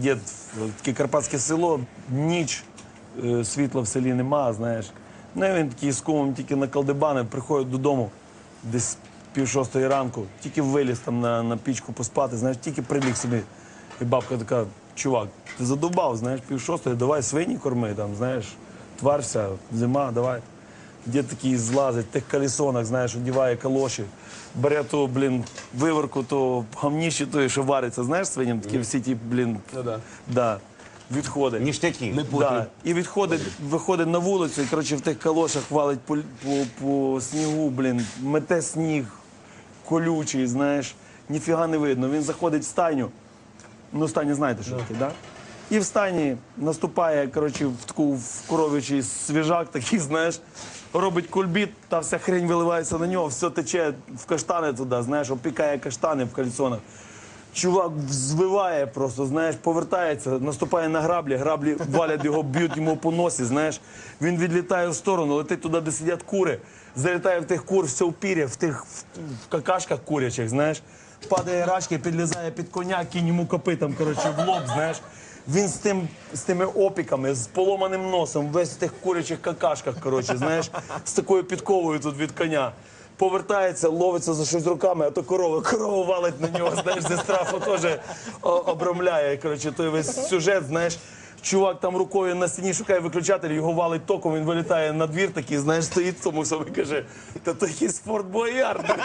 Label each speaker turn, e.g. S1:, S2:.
S1: дід, таке карпатське село, ніч, е, світла в селі нема, знаєш. Ну і він такий з кумом тільки на колдебани, приходить додому десь пів шостої ранку, тільки виліз там на, на пічку поспати, знаєш, тільки приліг собі. І бабка така, чувак, ти задовбав, знаєш, пів шостої, давай свині корми, там, знаєш, тварся, зима, давай. Дід такий злазить, в тих колесонах, знаєш, одіває калоші, бере ту, блін, виворку, то гамніші тої, що вариться, знаєш, свиням, такі всі ті, блін,
S2: Ну да.
S1: да, відходить.
S3: Ніштяки.
S1: Да. І відходить, виходить на вулицю і коротше, в тих калошах валить по, по, по снігу, блін, мете сніг колючий, знаєш, ніфіга не видно. Він заходить в стайню. Ну, стайня знаєте, що таке, да? І в стайні наступає, коротше, в таку в свіжак, такий, знаєш, робить кульбіт, та вся хрень виливається на нього, все тече в каштани туди, знаєш, опікає каштани в кальсонах. Чувак звиває просто, знаєш, повертається, наступає на граблі, граблі валять його, б'ють йому по носі, знаєш. Він відлітає в сторону, летить туди, де сидять кури, залітає в тих кур, все в пір'я, в тих в, в какашках курячих, знаєш. Падає рачки, підлізає під коня, кінь йому копитом, коротше, в лоб, знаєш. Він з, тим, з тими опіками, з поломаним носом, весь в тих курячих какашках, коротше, знаєш, з такою підковою тут від коня повертається, ловиться за щось руками, а то корова, корова валить на нього, знаєш, зі страху теж обрамляє. Коротше, той весь сюжет, знаєш. Чувак там рукою на стіні шукає виключатель, його валить током, він вилітає на двір такий, знаєш, стоїть тому собі каже, та то якийсь спорт бояр.